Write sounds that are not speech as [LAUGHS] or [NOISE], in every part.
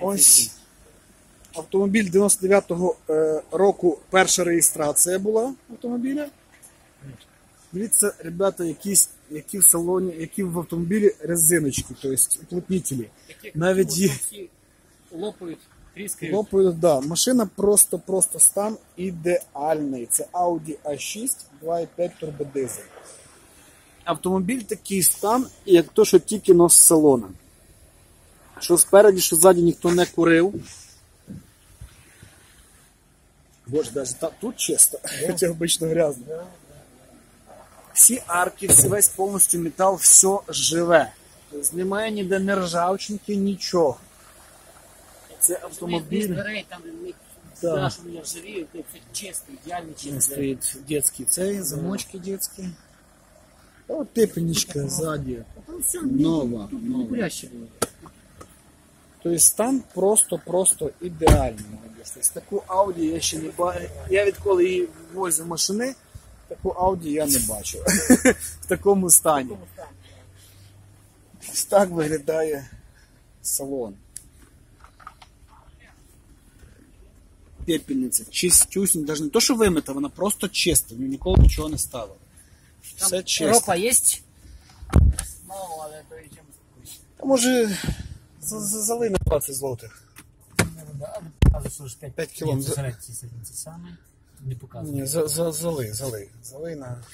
Ось автомобіль 99-го е, року перша реєстрація була автомобіля. Дивіться, ребята, якісь, які в салоні, які в автомобілі резиночки, тобто уплотнителі. Навіть є лопають, тріскають. лопають, да. Машина просто-просто стан ідеальний. Це Audi A6 2.5 турбодизель. Автомобіль такий стан, як то, що тільки но з салона. Що спереді, що ззаді ніхто не курив. Боже, навіть та- тут чисто, хоча обично грязно. Всі арки, всі весь повністю метал, все живе. Тобто немає ніде не ржавчинки, нічого. Це автомобіль. дверей, там Да. вони ржавіють, це чисто, ідеально Він чисто. стоїть детський цей, замочки детські. От тепленечка ззаді. Там все Нова, тут нова. гуляще було. Тобто стан просто-просто ідеальний. Тобто таку Audi я ще не бачив. Я відколи її возив машини, таку Audi я не бачив. [LAUGHS] В такому стані. Ось так виглядає салон. Пепельниця, чистюсінь, навіть не то, що вимита, вона просто чиста, ніколи нічого не ставила. Все чисто. Ропа є? Мало, але то і. А може зали на 20 злотих. Але що ж, 5 П'ять кілом. Не показує. Ні, за, за, зали, зали. Зали на.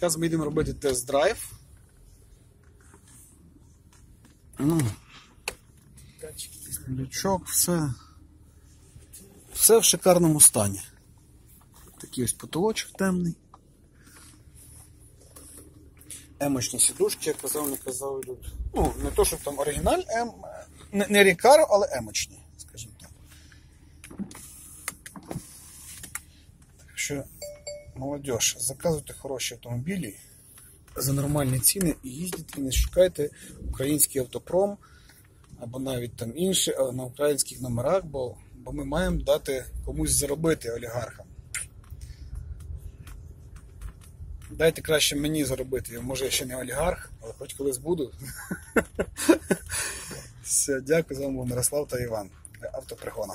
Зараз ми йдемо робити тест-драйв. Ну, Лючок, все. Все в шикарному стані. Такий ось потолочок темний. Емочні сідушки, як казав, не казав, йдуть. Ну, не то, що там оригіналь, ем, не, не рікаро, але емочні, скажімо так. Так що, молодь, заказуйте хороші автомобілі за нормальні ціни і їздіть, і не шукайте український автопром або навіть там інші, на українських номерах, бо, бо ми маємо дати комусь заробити олігархам. Дайте краще мені заробити. Може, я ще не олігарх, але хоч колись буду. [LAUGHS] Все, дякую, з вами був Мирослав та Іван автопригона.